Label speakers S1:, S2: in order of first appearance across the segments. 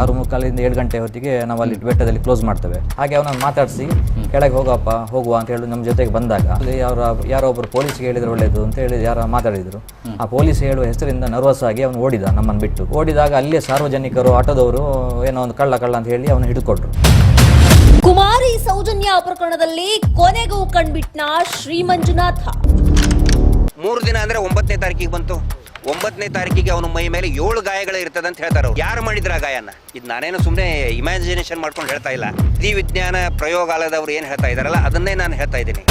S1: ಆರು ಮುಕ್ಕಾಲಿಂದ ಏಳು ಗಂಟೆ ಹೊತ್ತಿಗೆ ನಾವು ಅಲ್ಲಿ ಬೆಟ್ಟದಲ್ಲಿ ಕ್ಲೋಸ್ ಮಾಡ್ತೇವೆ. ಹಾಗೆ ಅವನನ್ನು ಮಾತಾಡಿಸಿ ಕೆಳಗೆ ಹೋಗಪ್ಪ ಹೋಗುವ ಅಂತ ಹೇಳಿ ನಮ್ಮ ಜೊತೆಗೆ ಬಂದಾಗ ಅಲ್ಲಿ ಅವರ ಯಾರೋ ಒಬ್ಬರು ಪೊಲೀಸ್ಗೆ ಹೇಳಿದ್ರೆ ಒಳ್ಳೆಯದು ಅಂತ ಹೇಳಿ ಯಾರೋ ಮಾತಾಡಿದ್ರು. ಆ ಪೊಲೀಸ್ ಹೇಳುವ ಹೆಸರಿಂದ ನರ್ವಸ್ ಆಗಿ ಅವನು ಓಡಿದ ನಮ್ಮನ್ನು ಬಿಟ್ಟು. ಓಡಿದಾಗ ಅಲ್ಲೇ ಸಾರ್ವಜನಿಕರು ಆಟೋದವರು ಏನೋ ಒಂದು ಕಳ್ಳ ಕಳ್ಳ ಅಂತ ಹೇಳಿ ಅವನು ಹಿಡ್ಕೊಟ್ರು.
S2: ಕುಮಾರಿ ಸೌಜನ್ಯ ಪ್ರಕರಣದಲ್ಲಿ ಕೊನೆಗೂ ಕಂಡ್ಬಿಟ್ನ ಶ್ರೀ ಮಂಜುನಾಥ
S3: ಮೂರು ದಿನ ಅಂದ್ರೆ ಒಂಬತ್ತನೇ ತಾರೀಕಿಗೆ ಬಂತು. ಒಂಬತ್ತನೇ ತಾರೀಕಿಗೆ ಅವನ ಮೈ ಮೇಲೆ ಏಳು ಗಾಯಗಳು ಇರ್ತದೆ ಅಂತ ಹೇಳ್ತಾರೆ ಅವ್ರು. ಯಾರು ಮಾಡಿದ್ರ ಆ ಗಾಯನ? ಇದು ನಾನೇನು ಸುಮ್ಮನೆ ಇಮ್ಯಾಜಿನೇಷನ್ ಮಾಡ್ಕೊಂಡು ಹೇಳ್ತಾ ಇಲ್ಲ. ವಿಧಿ ವಿಜ್ಞಾನ ಪ್ರಯೋಗಾಲಯದವ್ರು ಏನು ಹೇಳ್ತಾ ಇದಾರಲ್ಲ ಅದನ್ನೇ ನಾನು ಹೇಳ್ತಾ ಇದ್ದೀನಿ.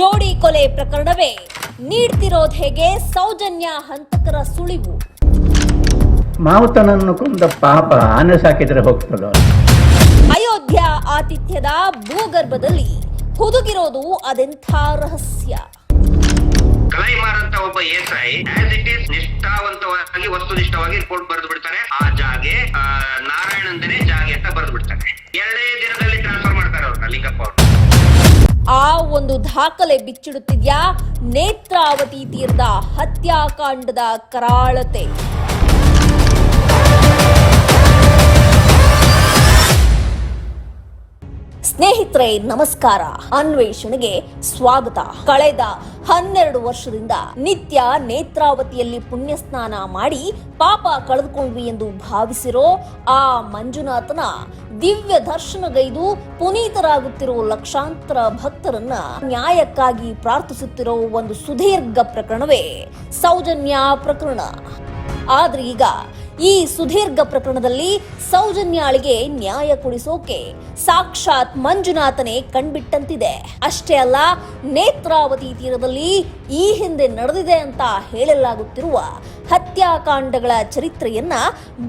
S2: ಜೋಡಿ ಕೊಲೆ ಪ್ರಕರಣವೇ. ನೀಡ್ತಿರೋದ್ ಹೇಗೆ? ಸೌಜನ್ಯ ಹಂತಕರ ಸುಳಿವು.
S4: ಮಾವುತನನ್ನು ಕೊಂದ ಪಾಪ ಆನೆ ಸಾಕಿದ್ರೆ ಹೋಗ್ತದೆ?
S2: ಅಯೋಧ್ಯ ಆತಿಥ್ಯದ ಭೂಗರ್ಭದಲ್ಲಿ ಹುದುಗಿರೋದು ಅದೆಂಥ ರಹಸ್ಯ?
S3: ಕಲೈಮಾರ್ ಅಂತ ಒಬ್ಬ ಐ ಆಸ್ ಇಟ್ ಇಸ್ ನಿಷ್ಠಾವಂತವಾಗಿ, ವಸ್ತುನಿಷ್ಠವಾಗಿ ರಿಪೋರ್ಟ್ ಬರೆದು ಬಿಡ್ತಾರೆ ಆ ಜಾಗೆ ನಾರಾಯಣಂದನೇ ಜಾಗೆ ಅಂತ ಬರೆದು ಬಿಡ್ತಾರೆ ಎರಡೇ ದಿನದಲ್ಲಿ ಟ್ರಾನ್ಸ್ಫರ್ ಮಾಡ್ತಾರೆ ಅವ್ರನ್ನ, ಲಿಂಗಪ್ಪ ಅವರು
S2: ಆ ಒಂದು ದಾಖಲೆ ಬಿಚ್ಚಿಡುತ್ತಿದ್ಯಾ? ನೇತ್ರಾವತಿ ತೀರದ ಹತ್ಯಾಕಾಂಡದ ಕರಾಳತೆ. ಸ್ನೇಹಿತರೆ, ನಮಸ್ಕಾರ. ಅನ್ವೇಷಣೆಗೆ ಸ್ವಾಗತ. ಕಳೆದ ಹನ್ನೆರಡು ವರ್ಷದಿಂದ ನಿತ್ಯ ನೇತ್ರಾವತಿಯಲ್ಲಿ ಪುಣ್ಯ ಸ್ನಾನ ಮಾಡಿ ಪಾಪ ಕಳೆದುಕೊಂಡ್ವಿ ಎಂದು ಭಾವಿಸಿರೋ ಆ ಮಂಜುನಾಥನ ದಿವ್ಯ ದರ್ಶನಗೈದು ಪುನೀತರಾಗುತ್ತಿರೋ ಲಕ್ಷಾಂತರ ಭಕ್ತರನ್ನ ನ್ಯಾಯಕ್ಕಾಗಿ ಪ್ರಾರ್ಥಿಸುತ್ತಿರೋ ಒಂದು ಸುದೀರ್ಘ ಪ್ರಕರಣವೇ ಸೌಜನ್ಯ ಪ್ರಕರಣ. ಆದ್ರೆ ಈಗ ಈ ಸುದೀರ್ಘ ಪ್ರಕರಣದಲ್ಲಿ ಸೌಜನ್ಯಾಳಿಗೆ ನ್ಯಾಯ ಕೊಡಿಸೋಕೆ ಸಾಕ್ಷಾತ್ ಮಂಜುನಾಥನೇ ಕಣ್ಬಿಟ್ಟಂತಿದೆ. ಅಷ್ಟೇ ಅಲ್ಲ, ನೇತ್ರಾವತಿ ತೀರದಲ್ಲಿ ಈ ಹಿಂದೆ ನಡೆದಿದೆ ಅಂತ ಹೇಳಲಾಗುತ್ತಿರುವ ಹತ್ಯಾಕಾಂಡಗಳ ಚರಿತ್ರೆಯನ್ನ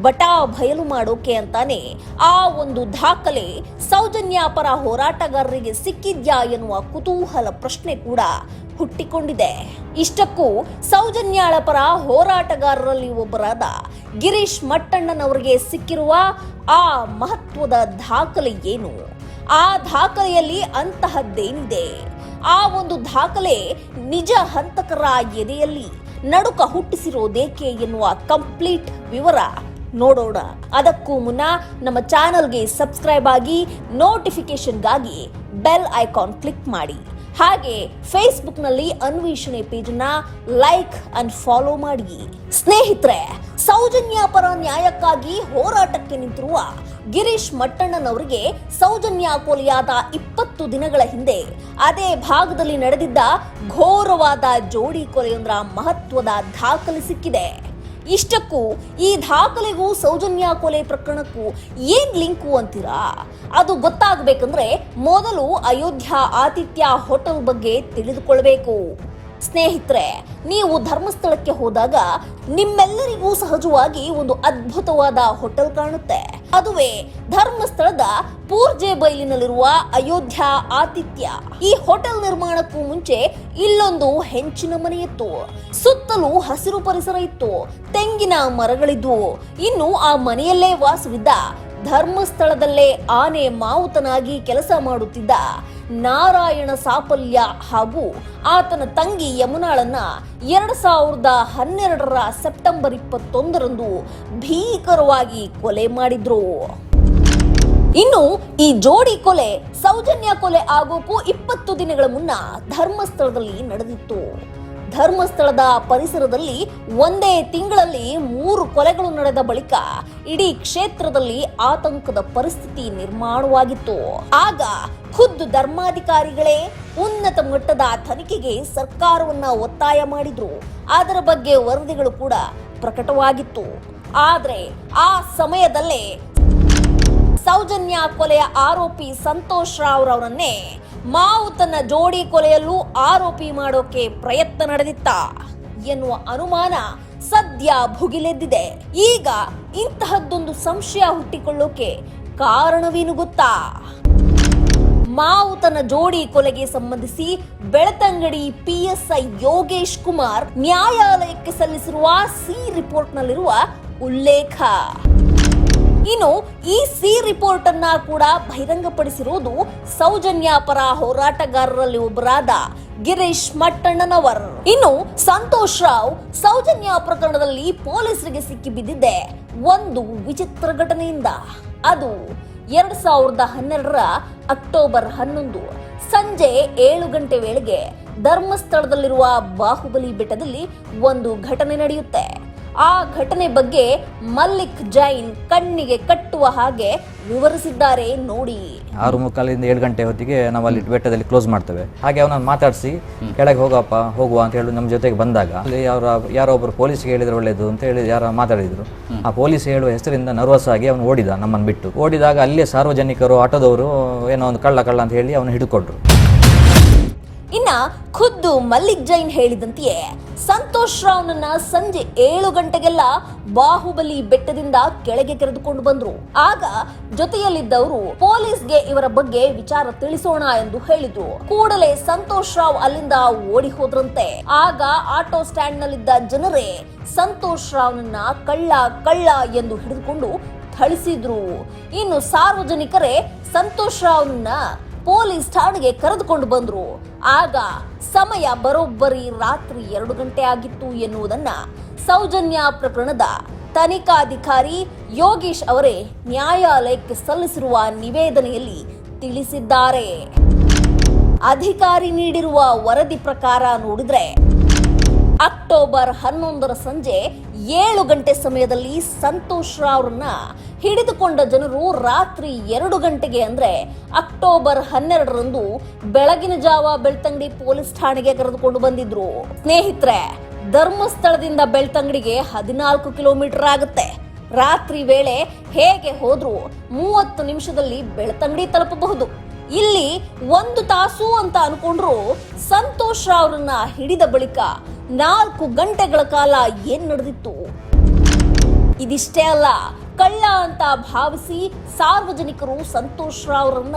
S2: ಬಟಾ ಬಯಲು ಮಾಡೋಕೆ ಅಂತಾನೆ ಆ ಒಂದು ದಾಖಲೆ ಸೌಜನ್ಯ ಪರ ಹೋರಾಟಗಾರರಿಗೆ ಸಿಕ್ಕಿದ್ಯಾ ಎನ್ನುವ ಕುತೂಹಲ ಪ್ರಶ್ನೆ ಕೂಡ ಹುಟ್ಟಿಕೊಂಡಿದೆ. ಇಷ್ಟಕ್ಕೂ ಸೌಜನ್ಯಾಳ ಪರ ಹೋರಾಟಗಾರರಲ್ಲಿ ಒಬ್ಬರಾದ ಗಿರೀಶ್ ಮಟ್ಟಣ್ಣನವರಿಗೆ ಸಿಕ್ಕಿರುವ ಆ ಮಹತ್ವದ ದಾಖಲೆ ಏನು? ಆ ದಾಖಲೆಯಲ್ಲಿ ಅಂತಹದ್ದೇನಿದೆ? ಆ ಒಂದು ದಾಖಲೆ ನಿಜ ಹಂತಕರ ಎದೆಯಲ್ಲಿ ನಡುಕ ಹುಟ್ಟಿಸಿರೋದೇಕೆ ಎನ್ನುವ ಕಂಪ್ಲೀಟ್ ವಿವರ ನೋಡೋಣ. ಅದಕ್ಕೂ ಮುನ್ನ ನಮ್ಮ ಚಾನಲ್ಗೆ ಸಬ್ಸ್ಕ್ರೈಬ್ ಆಗಿ ನೋಟಿಫಿಕೇಶನ್ಗಾಗಿ ಬೆಲ್ ಐಕಾನ್ ಕ್ಲಿಕ್ ಮಾಡಿ. ಹಾಗೆ ಫೇಸ್ಬುಕ್ನಲ್ಲಿ ಅನ್ವೇಷಣೆ ಪೇಜನ್ನ ಲೈಕ್ ಅಂಡ್ ಫಾಲೋ ಮಾಡಿ. ಸ್ನೇಹಿತರೆ, ಸೌಜನ್ಯ ಪರ ನ್ಯಾಯಕ್ಕಾಗಿ ಹೋರಾಟಕ್ಕೆ ನಿಂತಿರುವ ಗಿರೀಶ್ ಮಟ್ಟಣ್ಣನವರಿಗೆ ಸೌಜನ್ಯ ಕೊಲೆಯಾದ ಇಪ್ಪತ್ತು ದಿನಗಳ ಹಿಂದೆ ಅದೇ ಭಾಗದಲ್ಲಿ ನಡೆದಿದ್ದ ಘೋರವಾದ ಜೋಡಿ ಕೊಲೆಯೊಂದರ ಮಹತ್ವದ ದಾಖಲೆ ಸಿಕ್ಕಿದೆ. ಇಷ್ಟಕ್ಕೂ ಈ ದಾಖಲೆಗೂ ಸೌಜನ್ಯ ಕೊಲೆ ಪ್ರಕರಣಕ್ಕೂ ಏನ್ ಲಿಂಕು ಅಂತೀರಾ? ಅದು ಗೊತ್ತಾಗಬೇಕಂದ್ರೆ ಮೊದಲು ಅಯೋಧ್ಯ ಆತಿಥ್ಯ ಹೋಟೆಲ್ ಬಗ್ಗೆ ತಿಳಿದುಕೊಳ್ಬೇಕು. ಸ್ನೇಹಿತರೆ, ನೀವು ಧರ್ಮಸ್ಥಳಕ್ಕೆ ಹೋದಾಗ ನಿಮ್ಮೆಲ್ಲರಿಗೂ ಸಹಜವಾಗಿ ಒಂದು ಅದ್ಭುತವಾದ ಹೋಟೆಲ್ ಕಾಣುತ್ತೆ. ಅದುವೇ ಧರ್ಮಸ್ಥಳದ ಪೂರ್ಜೆ ಬೈಲಿನಲ್ಲಿರುವ ಅಯೋಧ್ಯ ಆತಿಥ್ಯ. ಈ ಹೋಟೆಲ್ ನಿರ್ಮಾಣಕ್ಕೂ ಮುಂಚೆ ಇಲ್ಲೊಂದು ಹೆಂಚಿನ ಮನೆಯಿತ್ತು. ಸುತ್ತಲೂ ಹಸಿರು ಪರಿಸರ ಇತ್ತು. ತೆಂಗಿನ ಮರಗಳಿದ್ವು. ಇನ್ನು ಆ ಮನೆಯಲ್ಲೇ ವಾಸವಿದ್ದ ಧರ್ಮಸ್ಥಳದಲ್ಲೇ ಆನೆ ಮಾವುತನಾಗಿ ಕೆಲಸ ಮಾಡುತ್ತಿದ್ದ ನಾರಾಯಣ ಸಾಫಲ್ಯ ಹಾಗೂ ಆತನ ತಂಗಿ ಯಮುನಾಳನ್ನ ಎರಡು ಸಾವಿರದ ಹನ್ನೆರಡರ ಸೆಪ್ಟೆಂಬರ್ ಇಪ್ಪತ್ತೊಂದರಂದು ಭೀಕರವಾಗಿ ಕೊಲೆ ಮಾಡಿದ್ರು. ಇನ್ನು ಈ ಜೋಡಿ ಕೊಲೆ, ಸೌಜನ್ಯ ಕೊಲೆ ಆಗೋಕು ಇಪ್ಪತ್ತು ದಿನಗಳ ಮುನ್ನ ಧರ್ಮಸ್ಥಳದಲ್ಲಿ ನಡೆದಿತ್ತು. ಧರ್ಮಸ್ಥಳದ ಪರಿಸರದಲ್ಲಿ ಒಂದೇ ತಿಂಗಳಲ್ಲಿ ಮೂರು ಕೊಲೆಗಳು ನಡೆದ ಬಳಿಕ ಇಡೀ ಕ್ಷೇತ್ರದಲ್ಲಿ ಆತಂಕದ ಪರಿಸ್ಥಿತಿ ನಿರ್ಮಾಣವಾಗಿತ್ತು. ಆಗ ಖುದ್ದು ಧರ್ಮಾಧಿಕಾರಿಗಳೇ ಉನ್ನತ ಮಟ್ಟದ ತನಿಖೆಗೆ ಸರ್ಕಾರವನ್ನ ಒತ್ತಾಯ ಮಾಡಿದ್ರು. ಅದರ ಬಗ್ಗೆ ವರದಿಗಳು ಕೂಡ ಪ್ರಕಟವಾಗಿತ್ತು. ಆದರೆ ಆ ಸಮಯದಲ್ಲೇ ಸೌಜನ್ಯ ಕೊಲೆಯ ಆರೋಪಿ ಸಂತೋಷ್ ರಾವ್ ಮಾವು ತನ್ನ ಜೋಡಿ ಕೊಲೆಯಲ್ಲೂ ಆರೋಪಿ ಮಾಡೋಕೆ ಪ್ರಯತ್ನ ನಡೆದಿತ್ತ ಎನ್ನುವ ಅನುಮಾನ ಸದ್ಯ ಭುಗಿಲೆದ್ದಿದೆ. ಈಗ ಇಂತಹದ್ದೊಂದು ಸಂಶಯ ಹುಟ್ಟಿಕೊಳ್ಳೋಕೆ ಕಾರಣವೇನು ಗೊತ್ತಾ? ಮಾವು ತನ್ನ ಜೋಡಿ ಕೊಲೆಗೆ ಸಂಬಂಧಿಸಿ ಬೆಳತಂಗಡಿ ಪಿಎಸ್ಐ ಯೋಗೇಶ್ ಕುಮಾರ್ ನ್ಯಾಯಾಲಯಕ್ಕೆ ಸಲ್ಲಿಸಿರುವ ಸಿ ರಿಪೋರ್ಟ್ನಲ್ಲಿರುವ ಉಲ್ಲೇಖ. ಇನ್ನು ಈ ಸಿ ರಿಪೋರ್ಟ್ ಅನ್ನ ಕೂಡ ಬಹಿರಂಗಪಡಿಸಿರುವುದು ಸೌಜನ್ಯ ಪರ ಹೋರಾಟಗಾರರಲ್ಲಿ ಒಬ್ಬರಾದ ಗಿರೀಶ್ ಮಟ್ಟಣ್ಣನವರ್. ಇನ್ನು ಸಂತೋಷ್ ರಾವ್ ಸೌಜನ್ಯ ಪ್ರಕರಣದಲ್ಲಿ ಪೊಲೀಸರಿಗೆ ಸಿಕ್ಕಿ ಬಿದ್ದಿದ್ದೆ ಒಂದು ವಿಚಿತ್ರ ಘಟನೆಯಿಂದ. ಅದು ಎರಡ್ ಸಾವಿರದ ಹನ್ನೆರಡರ ಅಕ್ಟೋಬರ್ ಹನ್ನೊಂದು ಸಂಜೆ ಏಳು ಗಂಟೆ ವೇಳೆಗೆ ಧರ್ಮಸ್ಥಳದಲ್ಲಿರುವ ಬಾಹುಬಲಿ ಬೆಟ್ಟದಲ್ಲಿ ಒಂದು ಘಟನೆ ನಡೆಯುತ್ತೆ. ಆ ಘಟನೆ ಬಗ್ಗೆ ಮಲ್ಲಿಕ್ ಜೈನ್ ಕಣ್ಣಿಗೆ ಕಟ್ಟುವ ಹಾಗೆ ವಿವರಿಸಿದ್ದಾರೆ ನೋಡಿ.
S1: ಆರು ಮುಕ್ಕಾಲಿಂದ ಏಳು ಗಂಟೆ ಹೊತ್ತಿಗೆ ನಾವು ಅಲ್ಲಿ ಬೆಟ್ಟದಲ್ಲಿ ಕ್ಲೋಸ್ ಮಾಡ್ತೇವೆ. ಹಾಗೆ ಅವನನ್ನು ಮಾತಾಡಿಸಿ, ಕೆಳಗೆ ಹೋಗಪ್ಪ, ಹೋಗುವ ಅಂತ ಹೇಳಿ ನಮ್ಮ ಜೊತೆಗೆ ಬಂದಾಗ, ಅಲ್ಲಿ ಅವರ ಯಾರೋ ಒಬ್ಬರು ಪೊಲೀಸ್ಗೆ ಹೇಳಿದ್ರೆ ಒಳ್ಳೇದು ಅಂತ ಹೇಳಿ ಯಾರೋ ಮಾತಾಡಿದ್ರು. ಆ ಪೊಲೀಸ್ ಹೇಳುವ ಹೆಸರಿಂದ ನರ್ವಸ್ ಆಗಿ ಅವನು ಓಡಿದ ನಮ್ಮನ್ನು ಬಿಟ್ಟು. ಓಡಿದಾಗ ಅಲ್ಲೇ ಸಾರ್ವಜನಿಕರು, ಆಟೋದವರು, ಏನೋ ಒಂದು ಕಳ್ಳ ಕಳ್ಳ ಅಂತ ಹೇಳಿ ಅವನು ಹಿಡ್ಕೊಟ್ರು
S2: ಇನ್ನ ಖುದ್ದು ಮಲ್ಲಿಕ್ ಜೈನ್ ಹೇಳಿದಂತೆಯೇ, ಸಂತೋಷ್ ರಾವ್ನನ್ನ ಸಂಜೆ ಏಳು ಗಂಟೆಗೆಲ್ಲ ಬಾಹುಬಲಿ ಬೆಟ್ಟದಿಂದ ಕೆಳಗೆ ಕರೆದುಕೊಂಡು ಬಂದ್ರು. ಆಗ ಜೊತೆಯಲ್ಲಿದ್ದವರು ಪೊಲೀಸ್ಗೆ ಇವರ ಬಗ್ಗೆ ವಿಚಾರ ತಿಳಿಸೋಣ ಎಂದು ಹೇಳಿದ್ರು. ಕೂಡಲೇ ಸಂತೋಷ್ ರಾವ್ ಅಲ್ಲಿಂದ ಓಡಿ ಹೋದ್ರಂತೆ. ಆಗ ಆಟೋ ಸ್ಟ್ಯಾಂಡ್ ನಲ್ಲಿದ್ದ ಜನರೇ ಸಂತೋಷ್ ರಾವ್ನನ್ನ ಕಳ್ಳ ಕಳ್ಳ ಎಂದು ಹಿಡಿದುಕೊಂಡು ಥಳಿಸಿದ್ರು. ಇನ್ನು ಸಾರ್ವಜನಿಕರೇ, ಸಂತೋಷ್ ರಾವ್ನನ್ನ ಪೊಲೀಸ್ ಠಾಣೆಗೆ ಕರೆದುಕೊಂಡು ಬಂದರು. ಆಗ ಸಮಯ ಬರೋಬ್ಬರಿ ರಾತ್ರಿ ಎರಡು ಗಂಟೆ ಆಗಿತ್ತು ಎನ್ನುವುದನ್ನ ಸೌಜನ್ಯ ಪ್ರಕರಣದ ತನಿಖಾಧಿಕಾರಿ ಯೋಗೀಶ್ ಅವರೇ ನ್ಯಾಯಾಲಯಕ್ಕೆ ಸಲ್ಲಿಸಿರುವ ನಿವೇದನೆಯಲ್ಲಿ ತಿಳಿಸಿದ್ದಾರೆ. ಅಧಿಕಾರಿ ನೀಡಿರುವ ವರದಿ ಪ್ರಕಾರ ನೋಡಿದ್ರೆ ಅಕ್ಟೋಬರ್ ಹನ್ನೊಂದರ ಸಂಜೆ ಏಳು ಗಂಟೆ ಸಮಯದಲ್ಲಿ ಸಂತೋಷ್ ರಾವ್ರನ್ನ ಹಿಡಿದುಕೊಂಡ ಜನರು ರಾತ್ರಿ ಎರಡು ಗಂಟೆಗೆ ಅಂದ್ರೆ ಅಕ್ಟೋಬರ್ ಹನ್ನೆರಡರಂದು ಬೆಳಗಿನ ಜಾವ ಬೆಳ್ತಂಗಡಿ ಪೊಲೀಸ್ ಠಾಣೆಗೆ ಕರೆದುಕೊಂಡು ಬಂದಿದ್ರು. ಸ್ನೇಹಿತರೆ, ಧರ್ಮಸ್ಥಳದಿಂದ ಬೆಳ್ತಂಗಡಿಗೆ ಹದಿನಾಲ್ಕು ಕಿಲೋಮೀಟರ್ ಆಗುತ್ತೆ. ರಾತ್ರಿ ವೇಳೆ ಹೇಗೆ ಹೋದ್ರೂ ಮೂವತ್ತು ನಿಮಿಷದಲ್ಲಿ ಬೆಳ್ತಂಗಡಿ ತಲುಪಬಹುದು. ಇಲ್ಲಿ ಒಂದು ತಾಸು ಅಂತ ಅನ್ಕೊಂಡ್ರು ಸಂತೋಷ್ ರಾವ್ರನ್ನ ಹಿಡಿದ ಬಳಿಕ ನಾಲ್ಕು ಗಂಟೆಗಳ ಕಾಲ ಏನ್ ನಡೆದಿತ್ತು? ಇದಿಷ್ಟೇ ಅಲ್ಲ, ಕಳ್ಳ ಅಂತ ಭಾವಿಸಿ ಸಾರ್ವಜನಿಕರು ಸಂತೋಷ್ ರಾವ್ರನ್ನ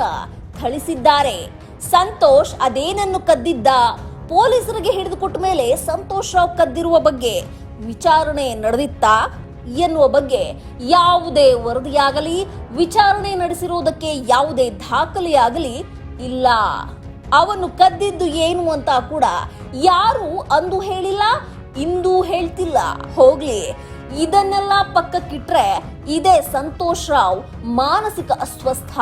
S2: ಥಳಿಸಿದ್ದಾರೆ. ಸಂತೋಷ್ ಅದೇನನ್ನು ಕದ್ದಿದ್ದ? ಪೊಲೀಸರಿಗೆ ಹಿಡಿದುಕೊಟ್ಟ ಮೇಲೆ ಸಂತೋಷ್ ರಾವ್ ಕದ್ದಿರುವ ಬಗ್ಗೆ ವಿಚಾರಣೆ ನಡೆದಿತ್ತಾ? ಎನ್ನುವ ಬಗ್ಗೆ ಯಾವುದೇ ವರದಿಯಾಗಲಿ, ವಿಚಾರಣೆ ನಡೆಸಿರುವುದಕ್ಕೆ ಯಾವುದೇ ದಾಖಲೆಯಾಗಲಿ ಇಲ್ಲ. ಅವನು ಕದ್ದಿದ್ದು ಏನು ಅಂತ ಕೂಡ ಯಾರು ಅಂದು ಹೇಳಿಲ್ಲ, ಇಂದು ಹೇಳ್ತಿಲ್ಲ. ಹೋಗ್ಲಿ, ಇದನ್ನೆಲ್ಲ ಪಕ್ಕಕ್ಕಿಟ್ರೆ ಇದೇ ಸಂತೋಷ್ ರಾವ್ ಮಾನಸಿಕ ಅಸ್ವಸ್ಥ.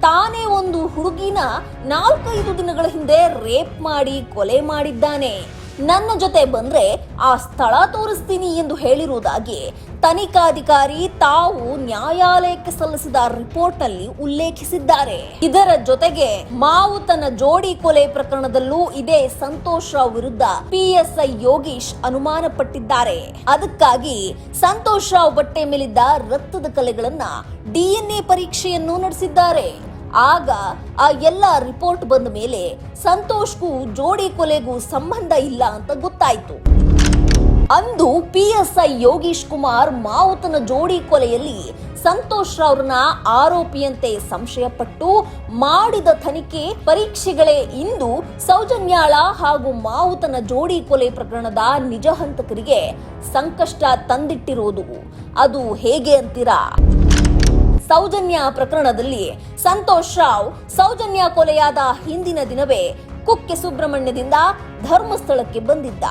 S2: ತಾನೇ ಒಂದು ಹುಡುಗಿನ ನಾಲ್ಕೈದು ದಿನಗಳ ಹಿಂದೆ ರೇಪ್ ಮಾಡಿ, ಕೊಲೆ ಮಾಡಿದ್ದಾನೆ. ನನ್ನ ಜೊತೆ ಬಂದ್ರೆ ಆ ಸ್ಥಳ ತೋರಿಸ್ತೀನಿ ಎಂದು ಹೇಳಿರುವುದಾಗಿ ತನಿಖಾಧಿಕಾರಿ ತಾವು ನ್ಯಾಯಾಲಯಕ್ಕೆ ಸಲ್ಲಿಸಿದ ರಿಪೋರ್ಟ್ನಲ್ಲಿ ಉಲ್ಲೇಖಿಸಿದ್ದಾರೆ. ಇದರ ಜೊತೆಗೆ ಮಾವು ತನ್ನ ಜೋಡಿ ಕೊಲೆ ಪ್ರಕರಣದಲ್ಲೂ ಇದೇ ಸಂತೋಷ್ ರಾವ್ ವಿರುದ್ಧ ಪಿಎಸ್ಐ ಯೋಗೀಶ್ ಅನುಮಾನ ಪಟ್ಟಿದ್ದಾರೆ ಅದಕ್ಕಾಗಿ ಸಂತೋಷ್ ರಾವ್ ಬಟ್ಟೆ ಮೇಲಿದ್ದ ರಕ್ತದ ಕಲೆಗಳನ್ನ ಡಿಎನ್ಎ ಪರೀಕ್ಷೆಯನ್ನು ನಡೆಸಿದ್ದಾರೆ. ಆಗ ಆ ಎಲ್ಲ ರಿಪೋರ್ಟ್ ಬಂದ ಮೇಲೆ ಸಂತೋಷ್ಗೂ ಜೋಡಿ ಕೊಲೆಗೂ ಸಂಬಂಧ ಇಲ್ಲ ಅಂತ ಗೊತ್ತಾಯ್ತು. ಅಂದು P S I Yogish Kumar ಮಾವುತನ ಜೋಡಿ ಕೊಲೆಯಲ್ಲಿ ಸಂತೋಷ್ ರಾವ್ರನ್ನ ಆರೋಪಿಯಂತೆ ಸಂಶಯಪಟ್ಟು ಮಾಡಿದ ತನಿಖೆ ಪರೀಕ್ಷೆಗಳೇ ಇಂದು ಸೌಜನ್ಯಾಳ ಹಾಗೂ ಮಾವುತನ ಜೋಡಿ ಕೊಲೆ ಪ್ರಕರಣದ ನಿಜ ಹಂತಕರಿಗೆ ಸಂಕಷ್ಟ ತಂದಿಟ್ಟಿರೋದು. ಅದು ಹೇಗೆ ಅಂತೀರಾ? ಸೌಜನ್ಯ ಪ್ರಕರಣದಲ್ಲಿ ಸಂತೋಷ್ ರಾವ್ ಸೌಜನ್ಯ ಕೊಲೆಯಾದ ಹಿಂದಿನ ದಿನವೇ ಕುಕ್ಕೆ ಸುಬ್ರಹ್ಮಣ್ಯದಿಂದ ಧರ್ಮಸ್ಥಳಕ್ಕೆ ಬಂದಿದ್ದ.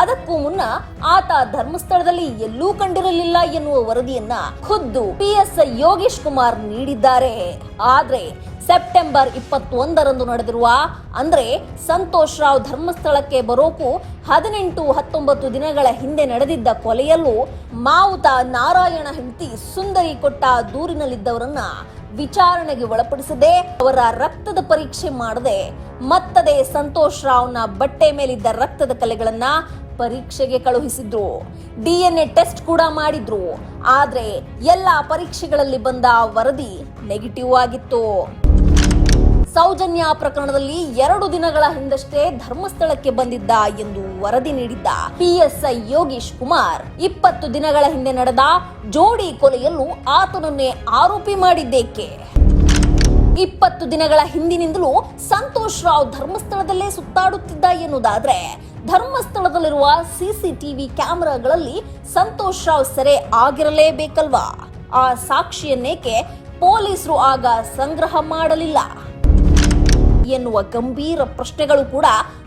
S2: ಅದಕ್ಕೂ ಮುನ್ನ ಆತ ಧರ್ಮಸ್ಥಳದಲ್ಲಿ ಎಲ್ಲೂ ಕಂಡಿರಲಿಲ್ಲ ಎನ್ನುವ ವರದಿಯನ್ನ ಖುದ್ದು ಪಿಎಸ್ಐ ಯೋಗೇಶ್ ಕುಮಾರ್ ನೀಡಿದ್ದಾರೆ. ಆದ್ರೆ ಸೆಪ್ಟೆಂಬರ್ ಇಪ್ಪತ್ತೊಂದರಂದು ನಡೆದಿರುವ, ಅಂದ್ರೆ ಸಂತೋಷ್ ರಾವ್ ಧರ್ಮಸ್ಥಳಕ್ಕೆ ಬರೋಕು ಹದಿನೆಂಟು ಹತ್ತೊಂಬತ್ತು ದಿನಗಳ ಹಿಂದೆ ನಡೆದಿದ್ದ ಕೊಲೆಯಲ್ಲೂ ಮಾವುತ ನಾರಾಯಣ ಹೆಂಡತಿ ಸುಂದರಿ ಕೊಟ್ಟ ದೂರಿನಲ್ಲಿದ್ದವರನ್ನ ವಿಚಾರಣೆಗೆ ಒಳಪಡಿಸದೆ ಅವರ ರಕ್ತದ ಪರೀಕ್ಷೆ ಮಾಡದೆ ಮತ್ತದೇ ಸಂತೋಷ್ ರಾವ್ನ ಬಟ್ಟೆ ಮೇಲಿದ್ದ ರಕ್ತದ ಕಲೆಗಳನ್ನ ಪರೀಕ್ಷೆಗೆ ಕಳುಹಿಸಿದ್ರು. ಡಿಎನ್ಎ ಟೆಸ್ಟ್ ಕೂಡ ಮಾಡಿದ್ರು. ಆದ್ರೆ ಎಲ್ಲ ಪರೀಕ್ಷೆಗಳಲ್ಲಿ ಬಂದ ವರದಿ ನೆಗೆಟಿವ್ ಆಗಿತ್ತು. ಸೌಜನ್ಯ ಪ್ರಕರಣದಲ್ಲಿ ಎರಡು ದಿನಗಳ ಹಿಂದಷ್ಟೇ ಧರ್ಮಸ್ಥಳಕ್ಕೆ ಬಂದಿದ್ದ ಎಂದು ವರದಿ ನೀಡಿದ್ದ ಪಿಎಸ್ಐ ಯೋಗೀಶ್ ಕುಮಾರ್. ಇಪ್ಪತ್ತು ದಿನಗಳ ಹಿಂದೆ ನಡೆದ ಜೋಡಿ ಕೊಲೆಯನ್ನು ಆತನನ್ನೇ ಆರೋಪಿ ಮಾಡಿದ್ದೇಕೆ? ಇಪ್ಪತ್ತು ದಿನಗಳ ಹಿಂದಿನಿಂದಲೂ ಸಂತೋಷ್ ರಾವ್ ಧರ್ಮಸ್ಥಳದಲ್ಲೇ ಸುತ್ತಾಡುತ್ತಿದ್ದ ಎನ್ನುವುದಾದ್ರೆ, ಧರ್ಮಸ್ಥಳದಲ್ಲಿರುವ ಸಿಸಿಟಿವಿ ಕ್ಯಾಮೆರಾಗಳಲ್ಲಿ ಸಂತೋಷ್ ರಾವ್ ಸೆರೆ ಆಗಿರಲೇಬೇಕಲ್ವಾ? ಆ ಸಾಕ್ಷಿಯನ್ನೇಕೆ ಪೊಲೀಸರು ಆಗ ಸಂಗ್ರಹ ಮಾಡಲಿಲ್ಲ? ಎನ್ನುವ ಗಂಭೀರ ಪ್ರಶ್ನೆಗಳು ಕೂಡ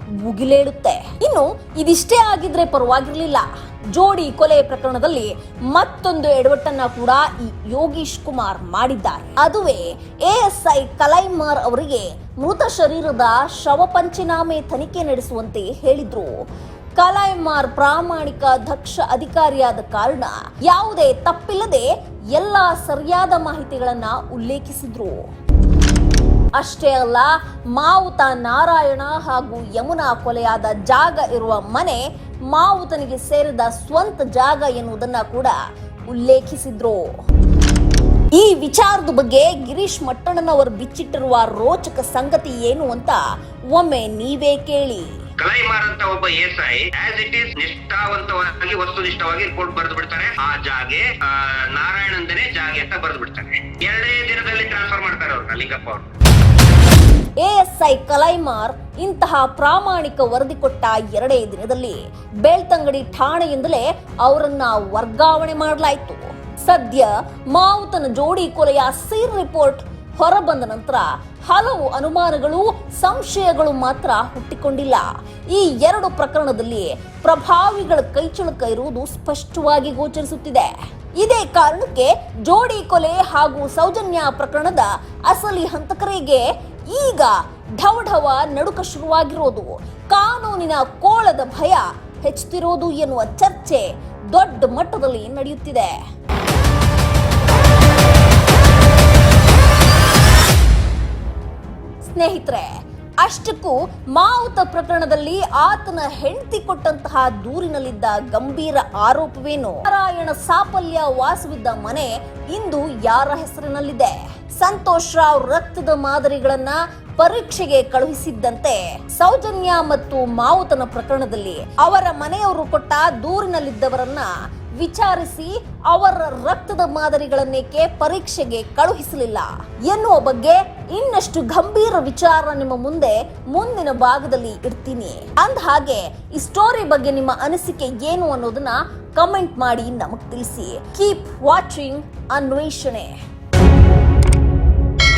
S2: ಮುಗಿಲೇಳುತ್ತೆ. ಇನ್ನು ಇದಿಷ್ಟೇ ಆಗಿದ್ರೆ ಪರವಾಗಿರ್ಲಿಲ್ಲ. ಜೋಡಿ ಕೊಲೆ ಪ್ರಕರಣದಲ್ಲಿ ಮತ್ತೊಂದು ಎಡವಟ್ಟನ್ನ ಕೂಡ ಈ ಯೋಗೀಶ್ ಕುಮಾರ್ ಮಾಡಿದ್ದಾರೆ. ಅದುವೇ ಎಎಸ್ಐ ಕಲೈಮಾರ್ ಅವರಿಗೆ ಮೃತ ಶರೀರದ ಶವ ಪಂಚನಾಮೆ ತನಿಖೆ ನಡೆಸುವಂತೆ ಹೇಳಿದ್ರು. ಕಲೈಮಾರ್ ಪ್ರಾಮಾಣಿಕ ದಕ್ಷ ಅಧಿಕಾರಿಯಾದ ಕಾರಣ ಯಾವುದೇ ತಪ್ಪಿಲ್ಲದೆ ಎಲ್ಲಾ ಸರಿಯಾದ ಮಾಹಿತಿಗಳನ್ನ ಉಲ್ಲೇಖಿಸಿದ್ರು. ಅಷ್ಟೇ ಅಲ್ಲ, ಮಾವುತ ನಾರಾಯಣ ಹಾಗೂ ಯಮುನಾ ಕೊಲೆಯಾದ ಜಾಗ ಇರುವ ಮನೆ ಮಾವುತನಿಗೆ ಸೇರಿದ ಸ್ವಂತ ಜಾಗ ಎನ್ನುವುದನ್ನ ಕೂಡ ಉಲ್ಲೇಖಿಸಿದ್ರು. ಈ ವಿಚಾರದ ಬಗ್ಗೆ ಗಿರೀಶ್ ಮಟ್ಟಣ್ಣನವರು ಬಿಚ್ಚಿಟ್ಟಿರುವ ರೋಚಕ ಸಂಗತಿ ಏನು ಅಂತ ಒಮ್ಮೆ ನೀವೇ ಕೇಳಿ.
S3: ಕಲೈಮಾರಂತ ಒಬ್ಬ S I as it is ನಿಷ್ಠಾವಂತವಾಗಿ, ವಸ್ತುನಿಷ್ಠವಾಗಿ ರಿಪೋರ್ಟ್ ಬರೆದು ಬಿಡ್ತಾರೆ. ಆ ಜಾಗೆ ನಾರಾಯಣಂದನೇ ಜಾಗೆ ಅಂತ ಬರೆದು ಬಿಡ್ತಾರೆ. ಎರಡನೇ ದಿನದಲ್ಲಿ ಟ್ರಾನ್ಸ್ಫರ್ ಮಾಡ್ತಾರೆ ಅವ್ರನ್ನ ಲಿಂಗಪ್ಪ ಅವರು.
S2: ಎಎಸ್ಐ ಕಲೈಮಾರ್ ಇಂತಹ ಪ್ರಾಮಾಣಿಕ ವರದಿ ಕೊಟ್ಟ ಎರಡೇ ದಿನದಲ್ಲಿ ಬೆಳ್ತಂಗಡಿ ಠಾಣೆಯಿಂದಲೇ ಅವರನ್ನ ವರ್ಗಾವಣೆ ಮಾಡಲಾಯಿತು. ಸದ್ಯ ಮಾವುತನ ಜೋಡಿ ಕೊಲೆಯ ಸೀರ್ ರಿಪೋರ್ಟ್ ಹೊರಬಂದ ನಂತರ ಹಲವು ಅನುಮಾನಗಳು, ಸಂಶಯಗಳು ಮಾತ್ರ ಹುಟ್ಟಿಕೊಂಡಿಲ್ಲ. ಈ ಎರಡು ಪ್ರಕರಣದಲ್ಲಿ ಪ್ರಭಾವಿಗಳ ಕೈಚಳಕ ಇರುವುದು ಸ್ಪಷ್ಟವಾಗಿ ಗೋಚರಿಸುತ್ತಿದೆ. ಇದೇ ಕಾರಣಕ್ಕೆ ಜೋಡಿ ಕೊಲೆ ಹಾಗೂ ಸೌಜನ್ಯ ಪ್ರಕರಣದ ಅಸಲಿ ಹಂತಕರಿಗೆ ಈಗ ಢವಢವ ನಡುಕ ಶುರುವಾಗಿರೋದು. ಕಾನೂನಿನ ಕೋಳದ ಭಯ ಹೆಚ್ಚುತ್ತಿರೋದು ಎನ್ನುವ ಚರ್ಚೆ ದೊಡ್ಡ ಮಟ್ಟದಲ್ಲಿ ನಡೆಯುತ್ತಿದೆ. ಸ್ನೇಹಿತರೆ ಅಷ್ಟಕ್ಕೂ ಮಾವುತ ಪ್ರಕರಣದಲ್ಲಿ ಆತನ ಹೆಂಡತಿ ಕೊಟ್ಟಂತಹ ದೂರಿನಲ್ಲಿದ್ದ ಗಂಭೀರ ಆರೋಪವೇನು? ನಾರಾಯಣ ಸಾಫಲ್ಯ ವಾಸವಿದ್ದ ಮನೆ ಇಂದು ಯಾರ ಹೆಸರಿನಲ್ಲಿದೆ? ಸಂತೋಷ್ ರಾವ್ ರಕ್ತದ ಮಾದರಿಗಳನ್ನ ಪರೀಕ್ಷೆಗೆ ಕಳುಹಿಸಿದ್ದಂತೆ ಸೌಜನ್ಯ ಮತ್ತು ಮಾವುತನ ಪ್ರಕರಣದಲ್ಲಿ ಅವರ ಮನೆಯವರು ಕೊಟ್ಟ ದೂರಿನಲ್ಲಿದ್ದವರನ್ನ ವಿಚಾರಿಸಿ ಅವರ ರಕ್ತದ ಮಾದರಿಗಳನ್ನೇಕೆ ಪರೀಕ್ಷೆಗೆ ಕಳುಹಿಸಲಿಲ್ಲ. ಎನ್ನುವ ಬಗ್ಗೆ ಇನ್ನಷ್ಟು ಗಂಭೀರ ವಿಚಾರ ನಿಮ್ಮ ಮುಂದೆ ಮುಂದಿನ ಭಾಗದಲ್ಲಿ ಇಡ್ತೀನಿ. ಅಂದ ಹಾಗೆ ಈ ಸ್ಟೋರಿ ಬಗ್ಗೆ ನಿಮ್ಮ ಅನಿಸಿಕೆ ಏನು ಅನ್ನೋದನ್ನ ಕಮೆಂಟ್ ಮಾಡಿ ನಮಗ್ ತಿಳಿಸಿ. ಕೀಪ್ ವಾಚಿಂಗ್ ಅನ್ವೇಷಣೆ